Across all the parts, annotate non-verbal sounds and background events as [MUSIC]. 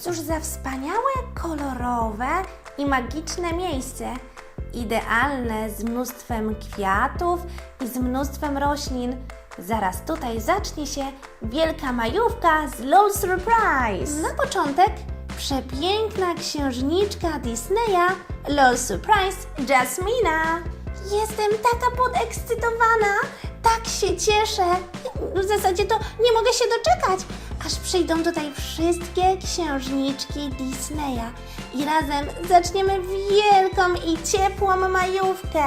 Cóż za wspaniałe, kolorowe i magiczne miejsce. Idealne z mnóstwem kwiatów i z mnóstwem roślin. Zaraz tutaj zacznie się wielka majówka z LOL Surprise. Na początek przepiękna księżniczka Disneya LOL Surprise Jasmina. Jestem taka podekscytowana, tak się cieszę. W zasadzie to nie mogę się doczekać, aż przyjdą tutaj wszystkie księżniczki Disneya i razem zaczniemy wielką i ciepłą majówkę.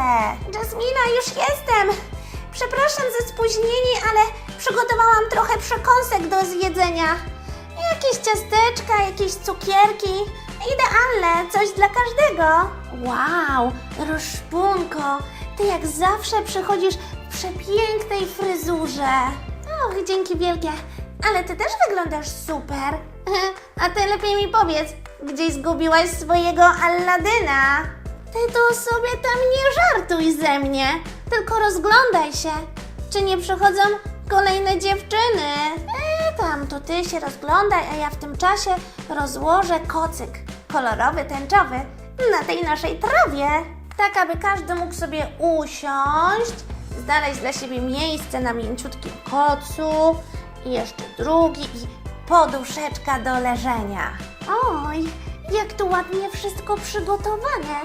Jasmina, już jestem! Przepraszam za spóźnienie, ale przygotowałam trochę przekąsek do zjedzenia. Jakieś ciasteczka, jakieś cukierki. Idealne, coś dla każdego. Wow, Roszpunko, ty jak zawsze przychodzisz w przepięknej fryzurze. Och, dzięki wielkie. Ale ty też wyglądasz super. [LAUGHS] A ty lepiej mi powiedz, gdzieś zgubiłaś swojego Alladyna? Ty to sobie tam nie żartuj ze mnie, tylko rozglądaj się. Czy nie przychodzą kolejne dziewczyny? E, tam to ty się rozglądaj, a ja w tym czasie rozłożę kocyk kolorowy, tęczowy na tej naszej trawie. Tak, aby każdy mógł sobie usiąść, znaleźć dla siebie miejsce na mięciutkim kocu i jeszcze drugi i poduszeczka do leżenia. Oj, jak tu ładnie wszystko przygotowane.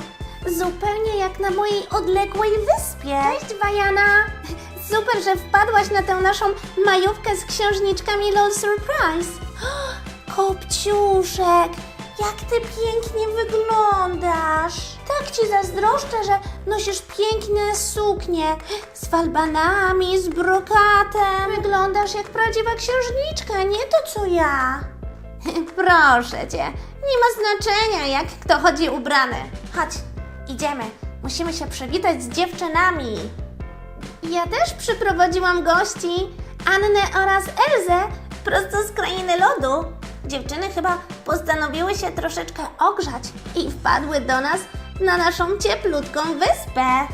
Zupełnie jak na mojej odległej wyspie. Cześć, Wajana. Super, że wpadłaś na tę naszą majówkę z księżniczkami LOL Surprise. [GASPS] Kopciuszek, jak ty pięknie wyglądasz. Tak ci zazdroszczę, że nosisz piękne suknie z falbanami, z brokatem. Wyglądasz jak prawdziwa księżniczka, nie to co ja. [LAUGHS] Proszę cię, nie ma znaczenia jak kto chodzi ubrany. Chodź, idziemy. Musimy się przywitać z dziewczynami. Ja też przyprowadziłam gości, Annę oraz Elzę, prosto z krainy lodu. Dziewczyny chyba postanowiły się troszeczkę ogrzać i wpadły do nas na naszą cieplutką wyspę.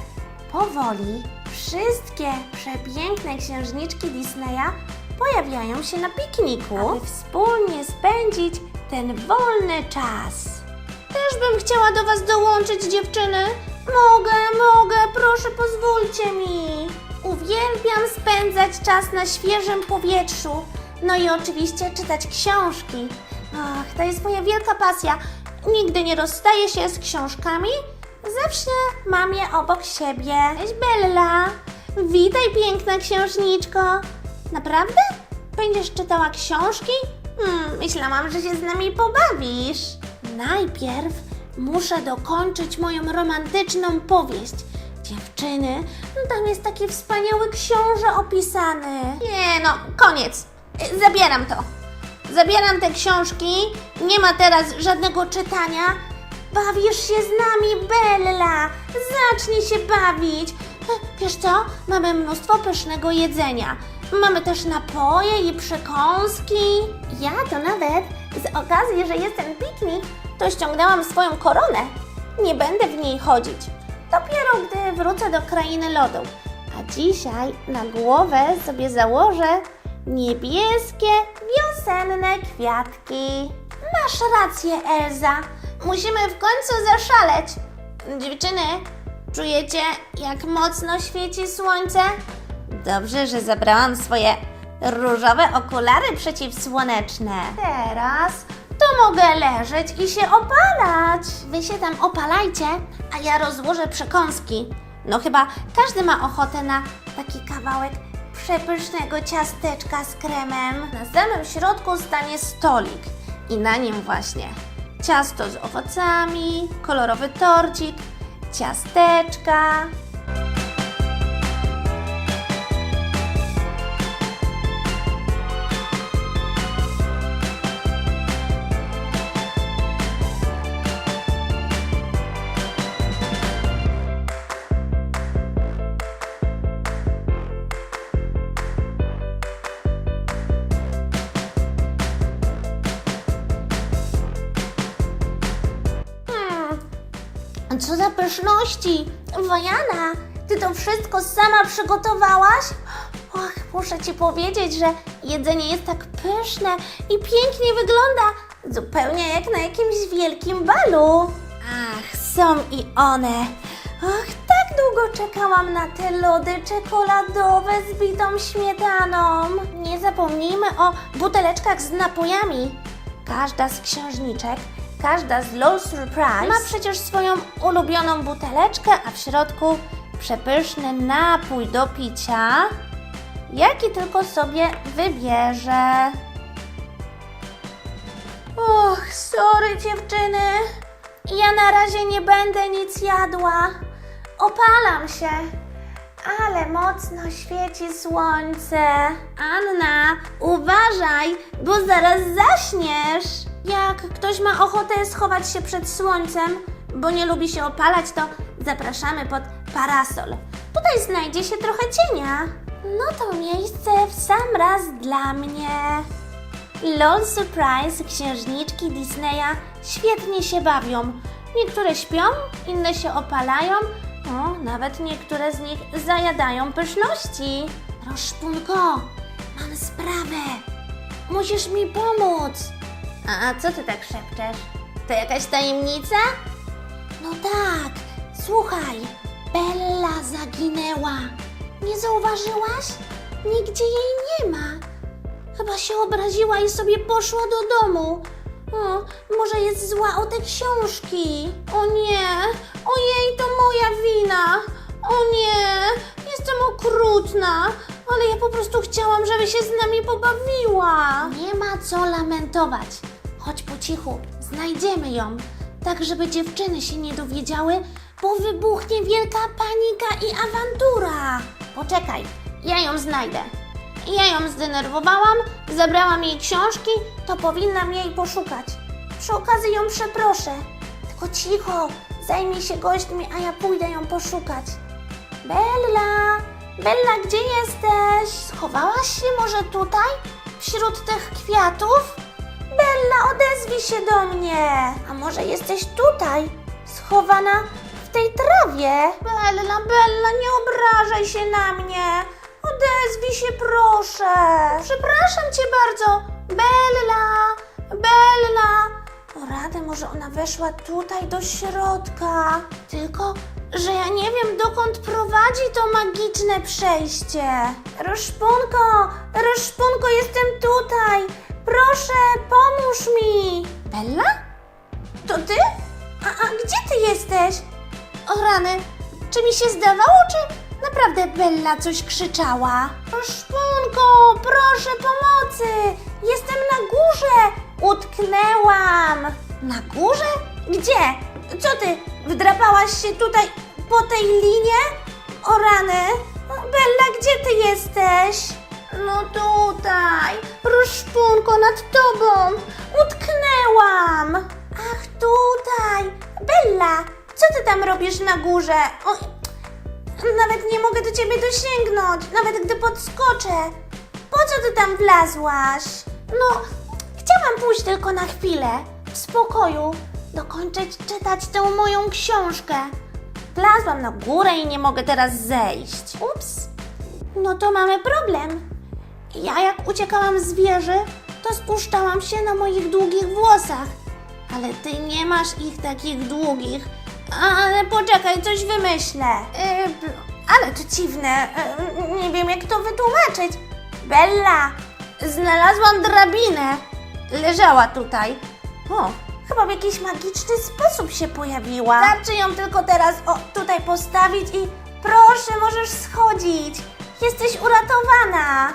Powoli wszystkie przepiękne księżniczki Disneya pojawiają się na pikniku, aby wspólnie spędzić ten wolny czas. Też bym chciała do Was dołączyć, dziewczyny. Mogę, mogę, proszę pozwólcie mi. Uwielbiam spędzać czas na świeżym powietrzu. No i oczywiście czytać książki. Ach, to jest moja wielka pasja. Nigdy nie rozstaję się z książkami. Zawsze mam je obok siebie. Cześć Bella. Witaj piękna księżniczko. Naprawdę? Będziesz czytała książki? Hmm, myślałam, że się z nami pobawisz. Najpierw muszę dokończyć moją romantyczną powieść. Dziewczyny, no tam jest taki wspaniały książę opisany. Nie no, koniec. Zabieram to. Zabieram te książki. Nie ma teraz żadnego czytania. Bawisz się z nami, Bella. Zacznij się bawić. E, Wiesz co? Mamy mnóstwo pysznego jedzenia. Mamy też napoje i przekąski. Ja to nawet z okazji, że jest ten piknik, to ściągnęłam swoją koronę. Nie będę w niej chodzić. Dopiero gdy wrócę do krainy lodu. A dzisiaj na głowę sobie założę niebieskie, wiosenne kwiatki. Masz rację, Elza. Musimy w końcu zaszaleć. Dziewczyny, czujecie, jak mocno świeci słońce? Dobrze, że zabrałam swoje różowe okulary przeciwsłoneczne. Teraz to mogę leżeć i się opalać. Wy się tam opalajcie, a ja rozłożę przekąski. No chyba każdy ma ochotę na taki kawałek przepysznego ciasteczka z kremem. Na samym środku stanie stolik i na nim właśnie ciasto z owocami, kolorowy torcik, ciasteczka, co za pyszności! Wojana, ty to wszystko sama przygotowałaś? Och, muszę ci powiedzieć, że jedzenie jest tak pyszne i pięknie wygląda. Zupełnie jak na jakimś wielkim balu. Ach, są i one. Ach, tak długo czekałam na te lody czekoladowe z bitą śmietaną. Nie zapomnijmy o buteleczkach z napojami. Każda z księżniczek, każda z Low Surprise ma przecież swoją ulubioną buteleczkę, a w środku przepyszny napój do picia, jaki tylko sobie wybierze. Och, sorry dziewczyny. Ja na razie nie będę nic jadła. Opalam się. Ale mocno świeci słońce. Anna, uważaj, bo zaraz zaśniesz. Ktoś ma ochotę schować się przed słońcem, bo nie lubi się opalać, to zapraszamy pod parasol. Tutaj znajdzie się trochę cienia. No to miejsce w sam raz dla mnie. LOL Surprise księżniczki Disneya świetnie się bawią. Niektóre śpią, inne się opalają, o, nawet niektóre z nich zajadają pyszności. Roszpunko, mam sprawę. Musisz mi pomóc. A co ty tak szepczesz? To jakaś tajemnica? No tak, słuchaj, Bella zaginęła. Nie zauważyłaś? Nigdzie jej nie ma. Chyba się obraziła i sobie poszła do domu. O, może jest zła o te książki. O nie, ojej, to moja wina. O nie, jestem okrutna, ale ja po prostu chciałam, żeby się z nami pobawiła. Nie ma co lamentować. Cichu, znajdziemy ją. Tak, żeby dziewczyny się nie dowiedziały, bo wybuchnie wielka panika i awantura. Poczekaj, ja ją znajdę. Ja ją zdenerwowałam, zabrałam jej książki, to powinnam jej poszukać. Przy okazji ją przeproszę. Tylko cicho, zajmij się gośćmi, a ja pójdę ją poszukać. Bella! Bella, gdzie jesteś? Schowałaś się może tutaj? Wśród tych kwiatów? Bella, odezwij się do mnie! A może jesteś tutaj? Schowana w tej trawie? Bella, Bella, nie obrażaj się na mnie! Odezwij się, proszę! Przepraszam cię bardzo! Bella! Bella! O radę, może ona weszła tutaj do środka. Tylko, że ja nie wiem, dokąd prowadzi to magiczne przejście. Roszpunko! Roszpunko, jestem tutaj! Proszę, pomóż mi! Bella? To ty? A, a gdzie ty jesteś? O rany, czy mi się zdawało, czy naprawdę Bella coś krzyczała? Szpunko, proszę pomocy! Jestem na górze! Utknęłam! Na górze? Gdzie? Co ty, wdrapałaś się tutaj po tej linie? O rany! Bella, gdzie ty jesteś? No tutaj, Ruszpunko, nad tobą! Utknęłam! Ach, tutaj! Bella, co ty tam robisz na górze? O, nawet nie mogę do ciebie dosięgnąć, nawet gdy podskoczę. Po co ty tam wlazłaś? No, chciałam pójść tylko na chwilę, w spokoju, dokończyć czytać tę moją książkę. Wlazłam na górę i nie mogę teraz zejść. Ups. No to mamy problem. Ja jak uciekałam z wieży, to spuszczałam się na moich długich włosach. Ale ty nie masz ich takich długich. Ale poczekaj, coś wymyślę. Yy, ale to dziwne. Yy, nie wiem, jak to wytłumaczyć. Bella, znalazłam drabinę. Leżała tutaj. O, chyba w jakiś magiczny sposób się pojawiła. Starczy ją tylko teraz o, tutaj postawić i proszę, możesz schodzić. Jesteś uratowana.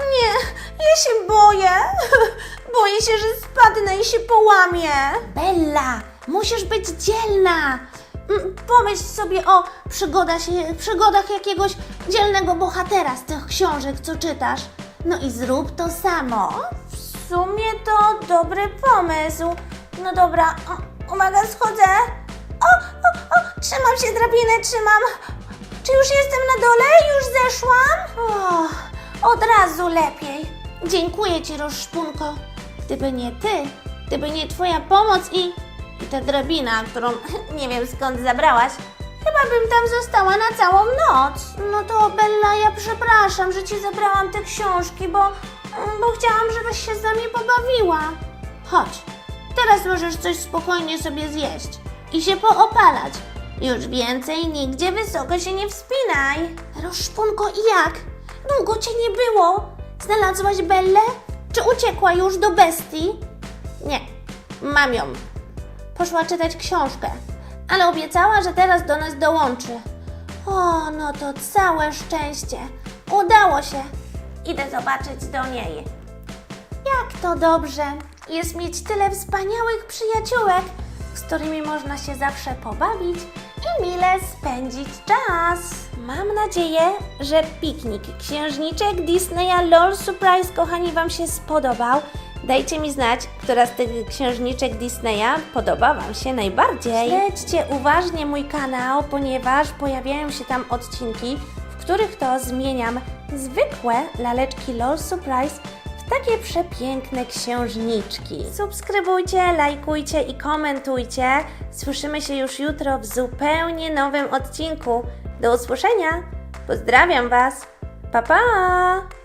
Nie, ja się boję. [LAUGHS] Boję się, że spadnę i się połamię. Bella, musisz być dzielna. Mm, Pomyśl sobie o przygodach, przygodach jakiegoś dzielnego bohatera z tych książek, co czytasz. No i zrób to samo. W sumie to dobry pomysł. No dobra, o, uwaga, schodzę. O, o, o, trzymam się drabiny, trzymam. Czy już jestem na dole? Już zeszłam? Od razu lepiej. Dziękuję Ci, Roszpunko. Gdyby nie Ty, gdyby nie Twoja pomoc i, i ta drabina, którą [LAUGHS] nie wiem skąd zabrałaś, chyba bym tam została na całą noc. No to Bella, ja przepraszam, że Ci zabrałam te książki, bo, bo chciałam, żebyś się z nami pobawiła. Chodź, Teraz możesz coś spokojnie sobie zjeść i się poopalać. Już więcej nigdzie wysoko się nie wspinaj. Roszpunko, i jak? Długo cię nie było. Znalazłaś Bellę? Czy uciekła już do bestii? Nie, mam ją. Poszła czytać książkę, ale obiecała, że teraz do nas dołączy. O, no to całe szczęście. Udało się. Idę zobaczyć do niej. Jak to dobrze jest mieć tyle wspaniałych przyjaciółek, z którymi można się zawsze pobawić i mile spędzić czas. Mam nadzieję, że piknik księżniczek Disneya LOL Surprise, kochani, Wam się spodobał. Dajcie mi znać, która z tych księżniczek Disneya podoba Wam się najbardziej. Śledźcie uważnie mój kanał, ponieważ pojawiają się tam odcinki, w których to zmieniam zwykłe laleczki LOL Surprise w takie przepiękne księżniczki. Subskrybujcie, lajkujcie i komentujcie. Słyszymy się już jutro w zupełnie nowym odcinku. Do usłyszenia. Pozdrawiam Was. Pa pa!